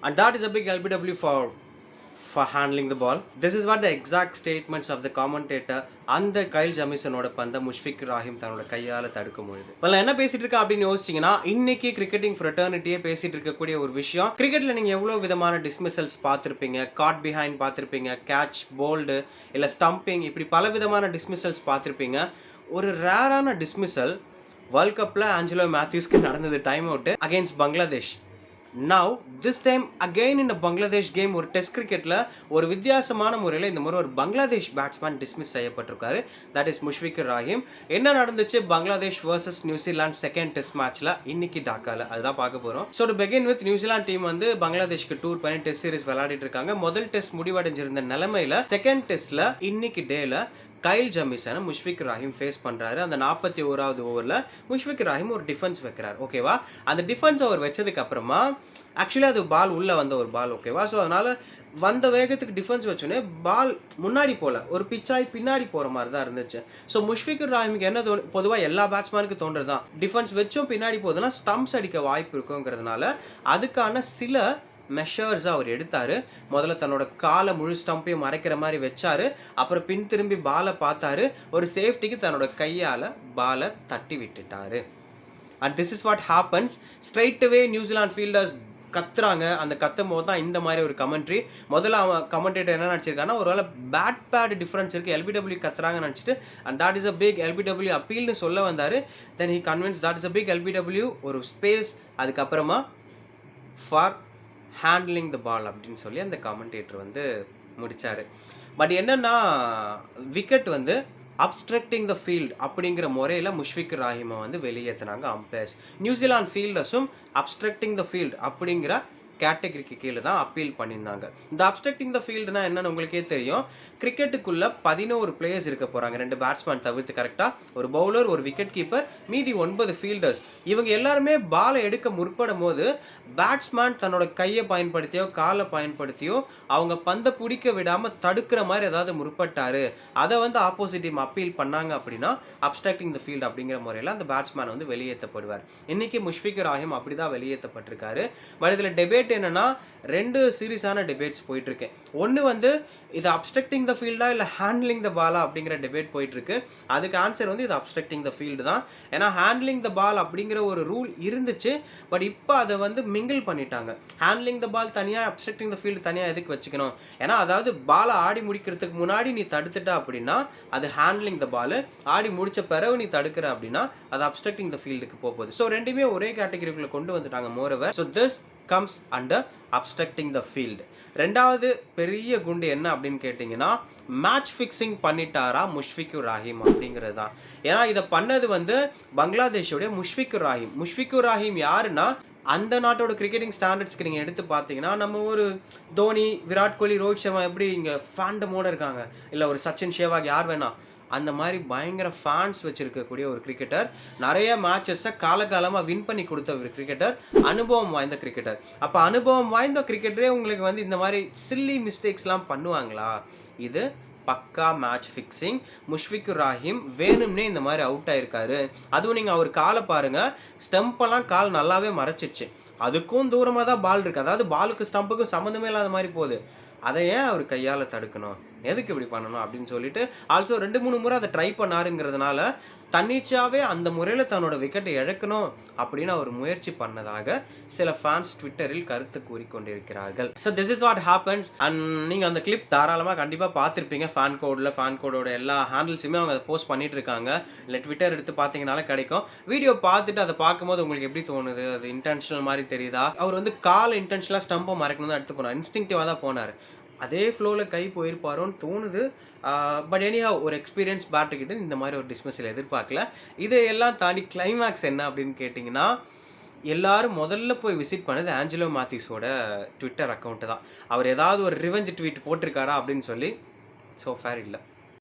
And that is a big LBW for for handling the ball. This is what the exact statements of the commentator அந்த Kyle ஜமீசனோட பந்த முஷ்ஃபிக் ராஹிம் தன்னோட கையால் தடுக்க முடியுது இப்போ என்ன பேசிட்டு இருக்கா அப்படின்னு யோசிச்சிங்கன்னா இன்னைக்கு கிரிக்கெட்டிங் ஃப்ரெட்டர்னிட்டியே பேசிட்டு இருக்கக்கூடிய ஒரு விஷயம். கிரிக்கெட்டில் நீங்கள் எவ்வளோ விதமான டிஸ்மிசல்ஸ் பார்த்துருப்பீங்க? காட் பிஹைண்ட் பார்த்துருப்பீங்க? கேட்ச் போல்டு இல்லை ஸ்டம்பிங் இப்படி பல விதமான டிஸ்மிசல்ஸ் பார்த்துருப்பீங்க. ஒரு ரேரான டிஸ்மிசல் வேர்ல்ட் கப்பில் ஆஞ்சலோ மேத்யூஸ்க்கு நடந்தது time out against Bangladesh now this time again இந்த பங்களாதேஷ் கேம் ஒரு டெஸ்ட் கிரிக்கெட்டில் ஒரு வித்தியாசமான முறையில் இந்த முறை ஒரு பங்களாதேஷ் பேட்ஸ்மேன் டிஸ்மிஸ் செய்யப்பட்டிருக்காரு. தட் இஸ் முஷ்விகர் ராஹிம் என்ன நடந்துச்சு? Bangladesh versus New Zealand second test மேட்ச்சில் இன்னைக்கு டாக்காவில் அதுதான் பார்க்க போகிறோம் so to begin with New Zealand team வந்து பங்களாதேஷ்க்கு டூர் பண்ணி டெஸ்ட் சீரிஸ் விளையாடிட்டு இருக்காங்க. முதல் டெஸ்ட் முடிவடைஞ்சிருந்த நிலைமையில செகண்ட் டெஸ்ட்டில் இன்னைக்கு டேல கைல் ஜமீசனை முஷ்ஃபிக் ராஹிம் ஃபேஸ் பண்ணுறாரு அந்த நாற்பத்தி ஓராவது ஓவரில் முஷ்ஃபிக் ராஹிம் ஒரு டிஃபென்ஸ் வைக்கிறார். ஓகேவா அந்த டிஃபென்ஸ் அவர் வச்சதுக்கப்புறமா ஆக்சுவலி அது பால் உள்ளே வந்த ஒரு பால் ஓகேவா ஸோ அதனால் வந்த வேகத்துக்கு டிஃபென்ஸ் வச்சோன்னே பால் முன்னாடி போகல ஒரு பிச்சாய் பின்னாடி போகிற மாதிரி தான் இருந்துச்சு. ஸோ முஷ்ஃபிகுர் ராஹிமுக்கு என்ன தோணு பொதுவாக எல்லா பேட்ஸ்மேனுக்கு தோன்றது தான். டிஃபென்ஸ் வச்சும் பின்னாடி போகுதுன்னா ஸ்டம்ப்ஸ் அடிக்க வாய்ப்பு இருக்குங்கிறதுனால அதுக்கான சில மெஷர்ஸாக அவர் எடுத்தார். முதல்ல தன்னோட காலை முழு ஸ்டம்பையும் மறைக்கிற மாதிரி வச்சாரு. அப்புறம் பின் திரும்பி பாலை பார்த்தாரு. ஒரு சேஃப்டிக்கு தன்னோட கையால் பாலை தட்டி விட்டுட்டாரு. And this is what happens straightaway New Zealand fielders கத்துறாங்க. அந்த கத்தும் போது தான் இந்த மாதிரி ஒரு கமெண்ட்ரி முதல்ல அவன் கமெண்டேட்டர் என்ன நினச்சிருக்காங்கன்னா ஒருவேளை பேட் பேட் டிஃப்ரென்ஸ் இருக்குது எல்பிடபிள்யூ கத்துறாங்கன்னு நினச்சிட்டு and that is a big LBW அப்பீல்னு சொல்ல வந்தார். Then he convince that is a big LBW ஒரு ஸ்பேஸ் அதுக்கப்புறமா ஃபார் ஹேண்ட்லிங் த பால் அப்படின்னு சொல்லி அந்த காமெண்டேட்டர் வந்து முடித்தார் பட் என்னென்னா விக்கெட் வந்து அப்ஸ்ட்ரக்டிங் த ஃபீல்ட் அப்படிங்கிற முறையில் முஷ்ஃபிக் ராஹிமை வந்து வெளியேற்றினாங்க அம்பையர்ஸ் நியூசிலாந்து ஃபீல்டர்ஸும் அப்ஸ்ட்ரக்டிங் த ஃபீல்ட் அப்படிங்கிற கேட்டகரிக்கு கீழே தான் அப்பீல் பண்ணியிருந்தாங்க. இந்த அப்ஸ்ட்ரக்டிங் த ஃபீல்டுனா என்னன்னு உங்களுக்கே தெரியும். கிரிக்கெட்டுக்குள்ள பதினோரு பிளேயர்ஸ் இருக்க போகிறாங்க ரெண்டு பேட்ஸ்மேன் தவிர்த்து கரெக்டாக ஒரு பவுலர் ஒரு விக்கெட் கீப்பர் மீதி ஒன்பது ஃபீல்டர்ஸ் இவங்க எல்லாருமே பாலை எடுக்க முற்படும் போது பேட்ஸ்மேன் தன்னோட கையை பயன்படுத்தியோ காலை பயன்படுத்தியோ அவங்க பந்தை பிடிக்க விடாமல் தடுக்கிற மாதிரி ஏதாவது முற்பட்டாரு. அதை வந்து ஆப்போசிட் டீம் அப்பீல் பண்ணாங்க அப்படின்னா அப்ஸ்ட்ரக்டிங் த ஃபீல்டு அப்படிங்கிற முறையில் அந்த பேட்ஸ்மேன் வந்து வெளியேற்றப்படுவார். இன்னைக்கு முஷ்ஃபிக் ராஹிம் அப்படி தான் வெளியேற்றப்பட்டிருக்காரு. பட் இதில் டெபேட் என்னன்னா ரெண்டு சீரியஸான டிபேட்ஸ் போயிட்டுருக்கு. ஒன்று வந்து இது அப்ஸ்ட்ரக்டிங் த ஃபீல்டா இல்லை ஹேண்ட்லிங் த பாலா அப்படிங்கிற டிபேட் போயிட்டு இருக்கு அதுக்கு ஆன்சர் வந்து இது அப்ஸ்ட்ரக்டிங் த ஃபீல்டு தான். ஏன்னா ஹேண்ட்லிங் த பால் அப்படிங்கிற ஒரு ரூல் இருந்துச்சு பட் இப்போ அதை வந்து மிங்கிள் பண்ணிட்டாங்க. ஹேண்ட்லிங் த பால் தனியாக அப்ஸ்ட்ரக்டிங் த ஃபீல்டு தனியாக எதுக்கு வச்சுக்கணும்? ஏன்னா அதாவது பாலை ஆடி முடிக்கிறதுக்கு முன்னாடி நீ தடுத்துட்ட அப்படின்னா அது ஹேண்ட்லிங் த பால் ஆடி முடிச்ச பிறகு நீ தடுக்கிற அப்படின்னா அது அப்ஸ்ட்ரக்டிங் த ஃபீல்டுக்கு போகுது. ஸோ ரெண்டுமே ஒரே கேட்டகரிக்குள்ளே கொண்டு வந்துட்டாங்க moreover so this comes under obstructing the field ரெண்டாவது பெரிய குண்டு என்ன அப்படின்னு கேட்டிங்கன்னா மேட்ச் ஃபிக்ஸிங் பண்ணிட்டாரா முஷ்ஃபிகுர் ராஹிம் அப்படிங்கிறது தான் ஏன்னா இதை பண்ணது வந்து பங்களாதேஷோடைய முஷ்ஃபிகுர் ராஹிம். முஷ்ஃபிகுர் ராஹிம் யாருன்னா அந்த நாட்டோட கிரிக்கெட்டிங் ஸ்டாண்டர்ட்ஸ்க்கு நீங்கள் எடுத்து பார்த்தீங்கன்னா நம்ம ஒரு தோனி விராட் கோலி ரோஹித் சர்மா எப்படி இங்கே ஃபேண்டமோட இருக்காங்க? இல்லை ஒரு சச்சின் ஷேவாக் யார் வேணாம் அந்த மாதிரி பயங்கர ஃபேன்ஸ் வச்சுருக்கக்கூடிய ஒரு கிரிக்கெட்டர் நிறைய மேட்சஸை காலகாலமாக வின் பண்ணி கொடுத்த ஒரு கிரிக்கெட்டர் அனுபவம் வாய்ந்த கிரிக்கெட்டர் அப்போ அனுபவம் வாய்ந்த கிரிக்கெட்டரே உங்களுக்கு வந்து இந்த மாதிரி சில்லி மிஸ்டேக்ஸ்லாம் பண்ணுவாங்களா? இது பக்கா மேட்ச் ஃபிக்ஸிங் முஷ்ஃபிகுர் ராஹிம் வேணும்னே இந்த மாதிரி அவுட் ஆயிருக்காரு. அதுவும் நீங்கள் அவர் காலை பாருங்க. ஸ்டெம்பெல்லாம் கால் நல்லாவே மறைச்சிச்சு. அதுக்கும் தூரமாக தான் பால் இருக்குது அதாவது பாலுக்கு ஸ்டம்புக்கும் சம்மந்தமே இல்லாத மாதிரி போகுது. அதை ஏன் அவர் கையால் தடுக்கணும்? எதுக்கு இப்படி பண்ணணும் அப்படின்னு சொல்லிட்டு ஆல்சோ ரெண்டு மூணு முறை அதை ட்ரை பண்ணாருங்கிறதுனால தன்னிச்சாவே அந்த முறையில் தன்னோட விக்கெட்டை இழக்கணும் அப்படின்னு அவர் முயற்சி பண்ணதாக சில ஃபேன்ஸ் ட்விட்டரில் கருத்து கூறிக்கொண்டிருக்கிறார்கள். So this is what happens and நீங்கள் அந்த கிளிப் தாராளமாக கண்டிப்பாக பார்த்துருப்பீங்க. ஃபேன் கோடில் ஃபேன் கோடோட எல்லா ஹேண்டில்ஸுமே அவங்க அதை போஸ்ட் பண்ணிட்டு இருக்காங்க இல்லை ட்விட்டர் எடுத்து பார்த்தீங்கனால கிடைக்கும். வீடியோ பார்த்துட்டு அதை பார்க்கும்போது உங்களுக்கு எப்படி தோணுது? அது இன்டென்ஷனல் மாதிரி தெரியுதா? அவர் வந்து கால் இன்டென்ஷனலாக ஸ்டம்பை மறைக்கணும் தான் எடுத்து போனார். இன்ஸ்டிங்டிவாக தான் போனார். அதே ஃப்ளோவில் கை போயிருப்பாரோன்னு தோணுது. பட் எனியா ஒரு எக்ஸ்பீரியன்ஸ் பேட்டர்கிட்ட இந்த மாதிரி ஒரு டிஸ்மிஸில் எதிர்பார்க்கல. இது எல்லாம் தாண்டி கிளைமேக்ஸ் என்ன அப்படின்னு கேட்டிங்கன்னா எல்லாரும் முதல்ல போய் விசிட் பண்ணது ஆஞ்சலோ மாத்திஸோட ட்விட்டர் அக்கௌண்ட்டு தான். அவர் ஏதாவது ஒரு ரிவெஞ்ச் ட்வீட் போட்டிருக்காரா அப்படின்னு சொல்லி ஸோ ஃபேர் இல்லை.